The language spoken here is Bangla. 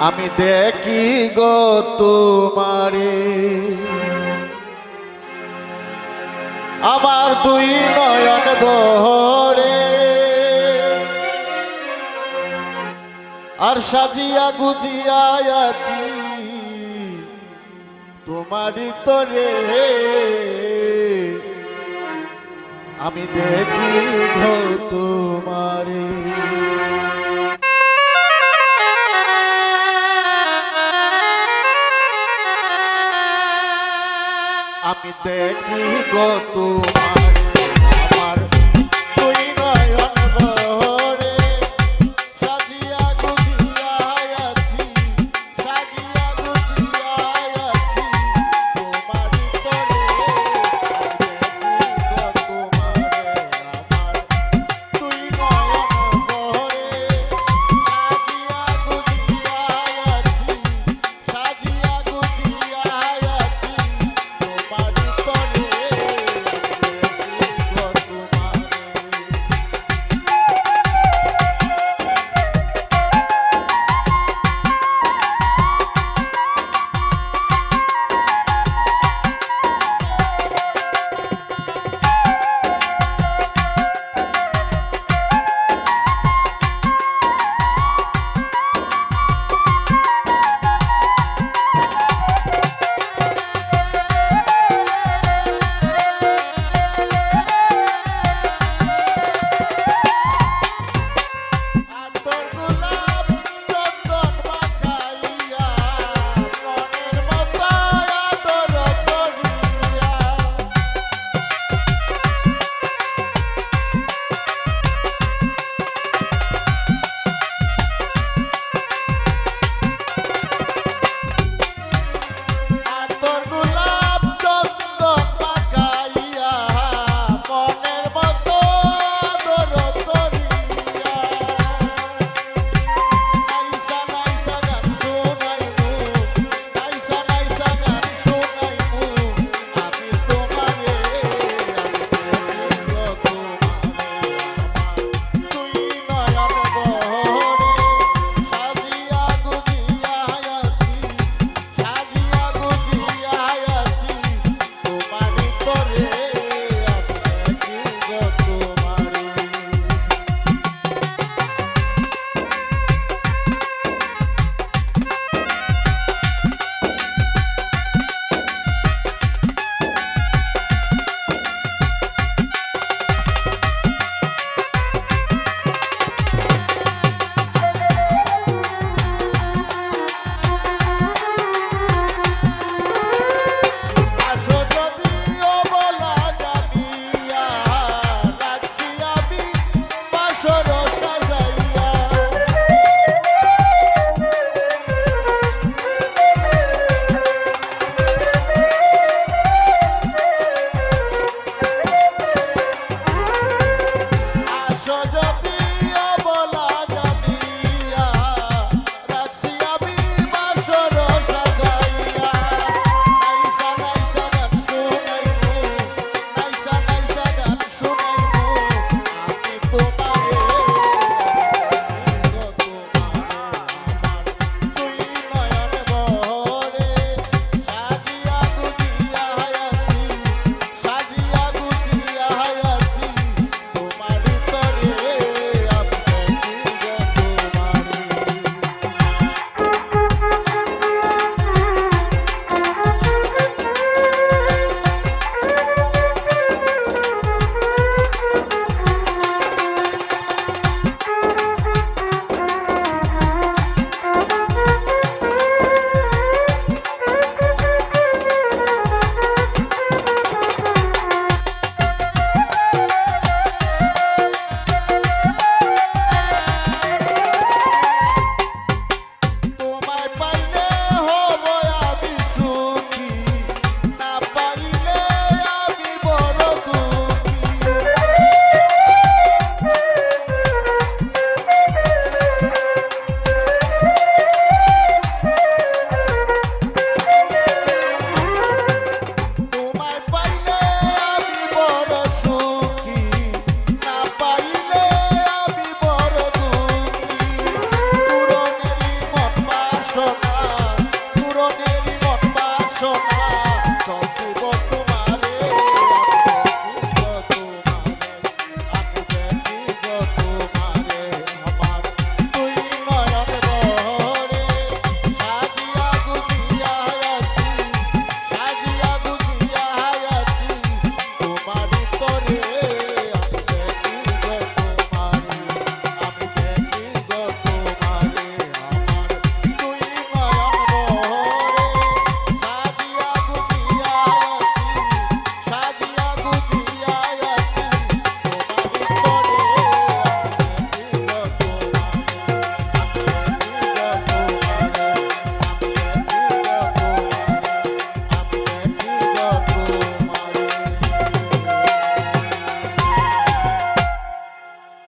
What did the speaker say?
আমি দেখি গো তোমারে। আমার দুই নয়ন বহরে। আর সাজিয়া গুজিয়া আছি, তোমারই তরে। আমি দেখি তোমারে। আমি দেখি গো তোমার abrazo.